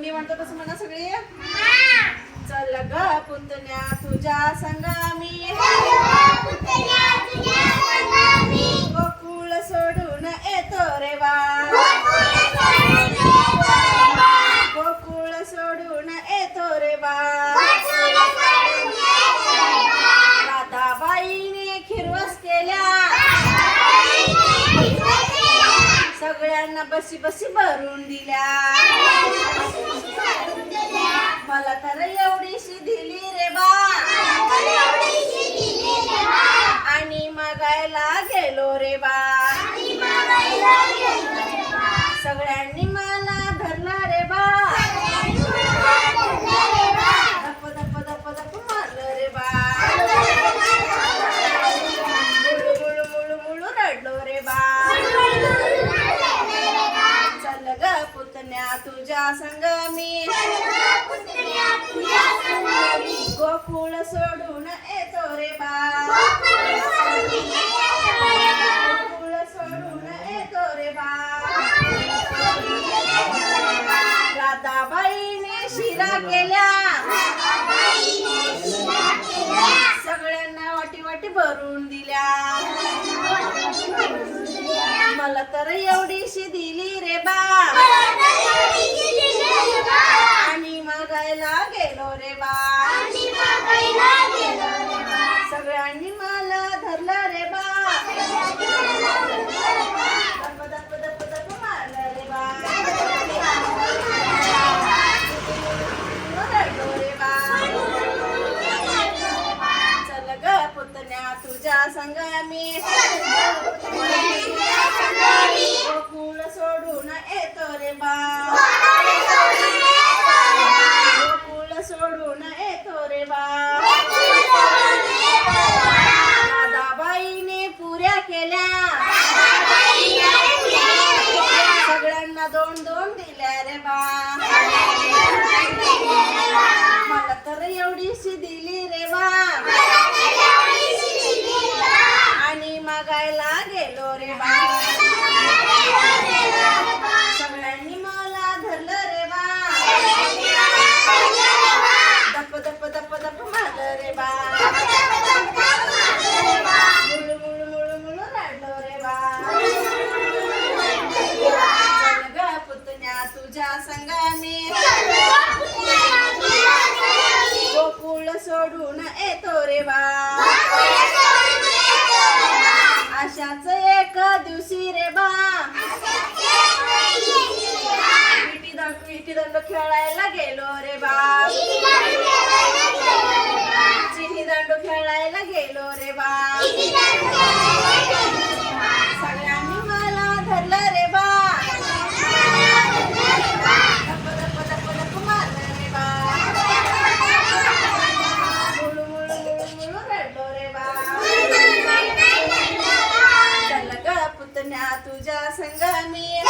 मी म्हणतो तसं म्हणा सगळे. चल ग पुतण्या तुझ्या संगामी. सगळ्यांना बसी बसी भरून दिल्या. मला तर एवढीशी दिली रे बा. आणि मागायला गेलो रे बा. सगळ्यांनी मला धरला रे बा. दप दप दप दप मारलं रे बा. मुळू मुळू मुळू रडलो रे बा. पुतण्या तुझ्या संगमी गोकुळ सोडून येतो रे बा. गोकुळ सोडून येतो रे बा. राधाबाईने शिरा केल्या. सगळ्यांना वाटी वाटी भरून दिल्या. मला तर एवढीशी दिली रे बा. तुझ्या संग मी गोकुळ सोडून येतो रे बा. गोकुळ सोडून येतो रे बा. दादाबाईने पुऱ्या केल्या. सगळ्यांना दोन दोन दिल्या रे बा. मला तर एवढीशी दिली रे बा आणि मागायला गेलो रे बा सगळ्यांनी मला धरलं रे बा दप दप दप दप मारलं रे बा मुळू मुळू मुळू मुळू रडलो रे बा चल ग पुतण्या तुझ्या संगाने गोकुळ सोडून येतो रे बा अशाच एक दिवशी रे बा. विटी दंड दंड खेळायला गेलो रे बा. चिनी दंड खेळायला गेलो रे बा. संगामी